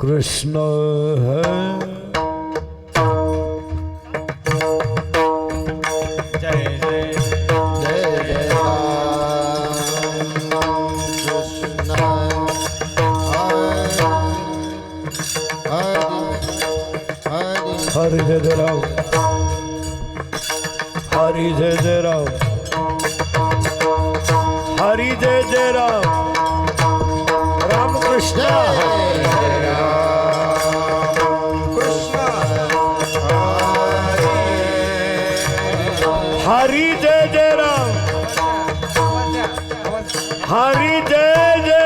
कृष्ण है जय जय जय जय कृष्ण हरि जय जय राम हरि जय जय राम हरि जय जय Ram Krishna Krishna Hare Hari Jai Jai Ram Hari Jai Jai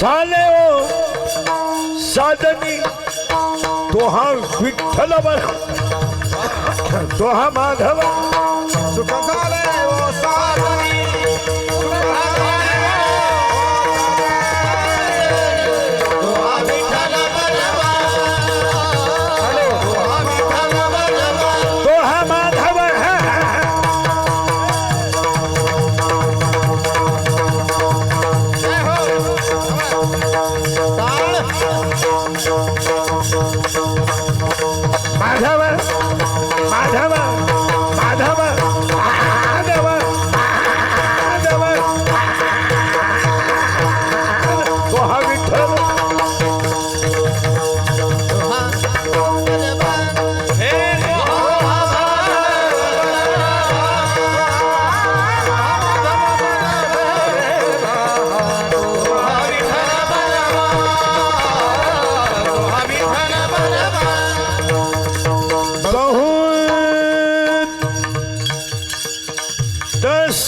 साले ओ साधनी तोहा विठल बर तोहा माधव सुख साले ओ साधनी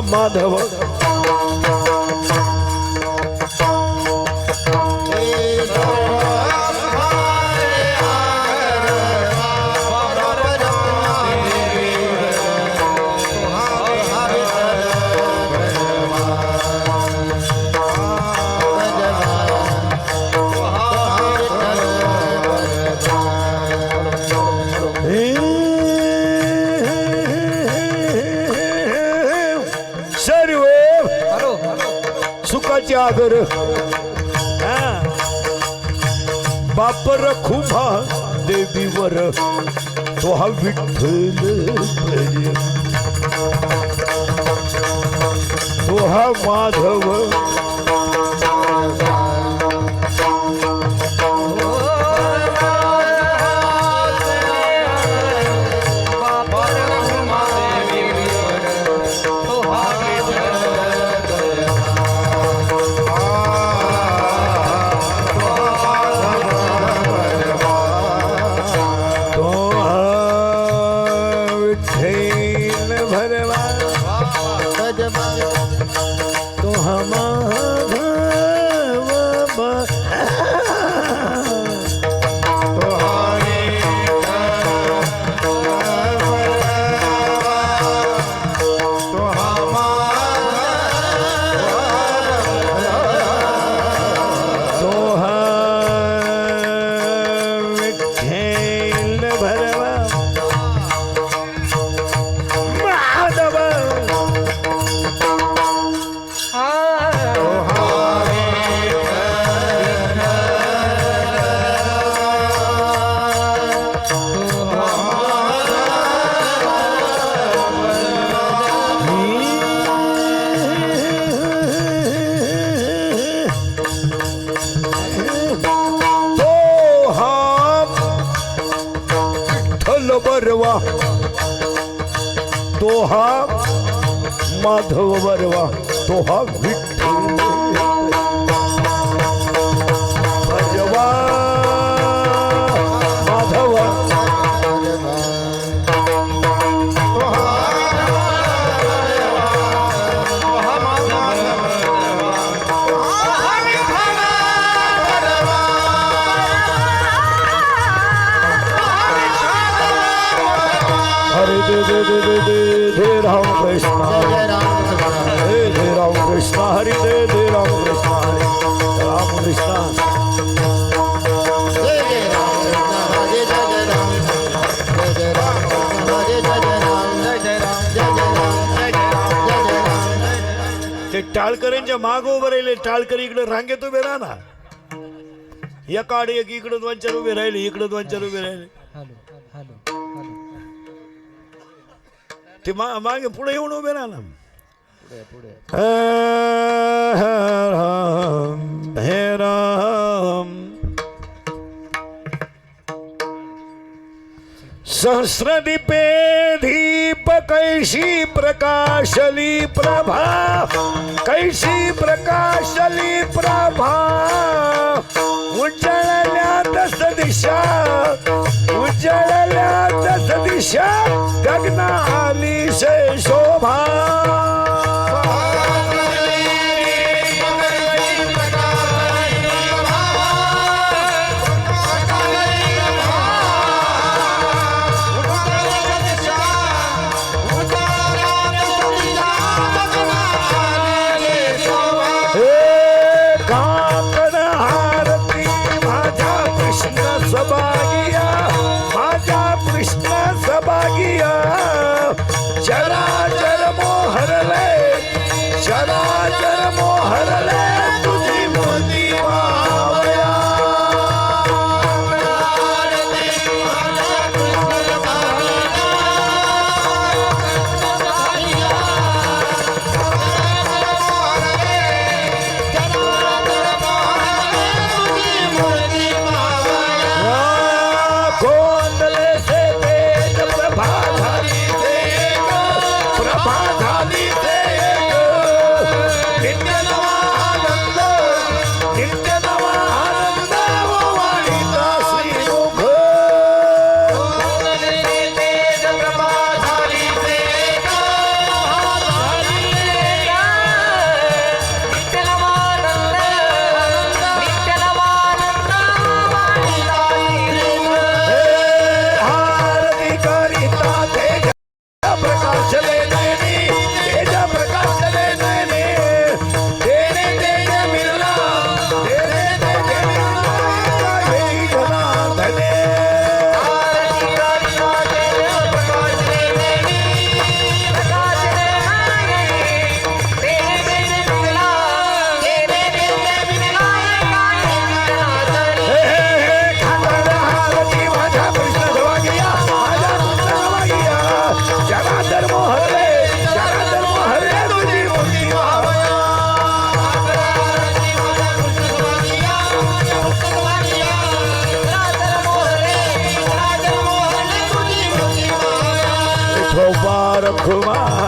ಮಾಧವ हा. बाप रखुभा देवीवर तो हा विठ्ठल. तो हा माधव विठ्ठल बरवा. तो हा माधव बरवा. तो हा विठ्ठल टाळकऱ्यांच्या माग उभे राहिले. टाळकरी इकडे रांगेत उभे राहा ना. एका आड एक इकडे दोन चार उभे राहिले इकडे दोन चार उभे राहिले. ते मा- मागे पुढे येऊन उभे राहा ना. राम हे राम. सहस्रदीपे दीप कैशी प्रकाशली प्रभा कैशी प्रकाशली प्रभा। उजळल्या तस दिशा उजळल्या तस दिशा गगना आली शोभा। Come on.